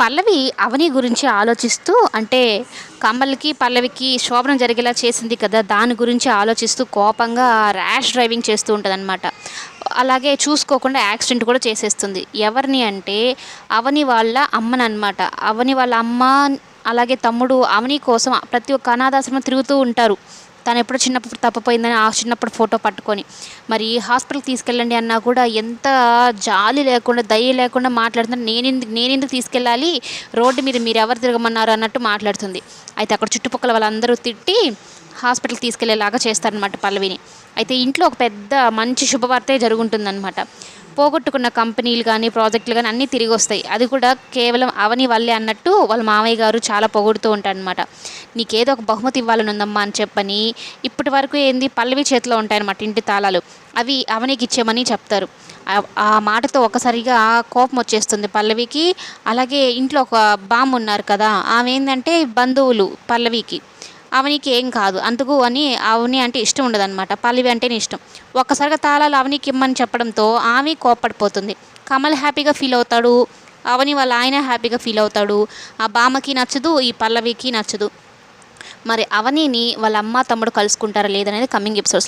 పల్లవి అవని గురించి ఆలోచిస్తూ అంటే కమల్కి పల్లవికి శోభనం జరిగేలా చేసింది కదా దాని గురించి ఆలోచిస్తూ కోపంగా ర్యాష్ డ్రైవింగ్ చేస్తూ ఉంటుంది అలాగే చూసుకోకుండా యాక్సిడెంట్ కూడా చేసేస్తుంది. ఎవరిని అంటే అవని వాళ్ళ అమ్మనమాట అవని వాళ్ళ అమ్మ అలాగే తమ్ముడు అవని కోసం ప్రతి ఒక్క అనాథాశ్రమం తిరుగుతూ ఉంటారు. తను ఎప్పుడో చిన్నప్పుడు తప్పిపోయిందని ఆ చిన్నప్పుడు ఫోటో పట్టుకొని మరి హాస్పిటల్కి తీసుకెళ్ళండి అన్నా కూడా ఎంత జాలి లేకుండా దయ లేకుండా మాట్లాడుతున్నారు నేనెందుకు నేనెందుకు తీసుకెళ్ళాలి? రోడ్డు మీద మీరు ఎవరు తిరగమన్నారు అన్నట్టు మాట్లాడుతుంది. అయితే అక్కడ చుట్టుపక్కల వాళ్ళందరూ తిట్టి హాస్పిటల్కి తీసుకెళ్ళేలాగా చేస్తారనమాట పల్లవిని. అయితే ఇంట్లో ఒక పెద్ద మంచి శుభవార్తే జరుగుంటుందన్నమాట పోగొట్టుకున్న కంపెనీలు కానీ ప్రాజెక్టులు కానీ అన్నీ తిరిగి వస్తాయి. అది కూడా కేవలం అవని వల్లే అన్నట్టు వాళ్ళ మామయ్య గారు చాలా పొగుడుతూ ఉంటారనమాట నీకేదో ఒక బహుమతి ఇవ్వాలని ఉందమ్మా అని చెప్పని ఇప్పటి వరకు ఏంది పల్లవి చేతిలో ఉంటాయన్నమాట ఇంటి తాళాలు. అవి అవనికి ఇచ్చేమని చెప్తారు. ఆ- మాటతో ఒకసారిగా కోపం వచ్చేస్తుంది పల్లవికి. అలాగే ఇంట్లో ఒక బామ్ ఉన్నారు కదా ఆమె ఏంటంటే బంధువులు పల్లవికి. అవనికి ఏం కాదు. అందుకు అని అవని అంటే ఇష్టం ఉండదన్నమాట. పల్లవి అంటేనే ఇష్టం. ఒక్కసారిగా తాళాలు అవనికి ఇమ్మని చెప్పడంతో ఆమె కోప్పడిపోతుంది. కమల్ హ్యాపీగా ఫీల్ అవుతాడు. అవని వాళ్ళ ఆయన హ్యాపీగా ఫీల్ అవుతాడు. ఆ బామకి నచ్చదు ఈ పల్లవికి నచ్చదు. మరి అవనిని వాళ్ళ అమ్మ తమ్ముడు కలుసుకుంటారా లేదనేది కమింగ్ ఎపిసోడ్స్లో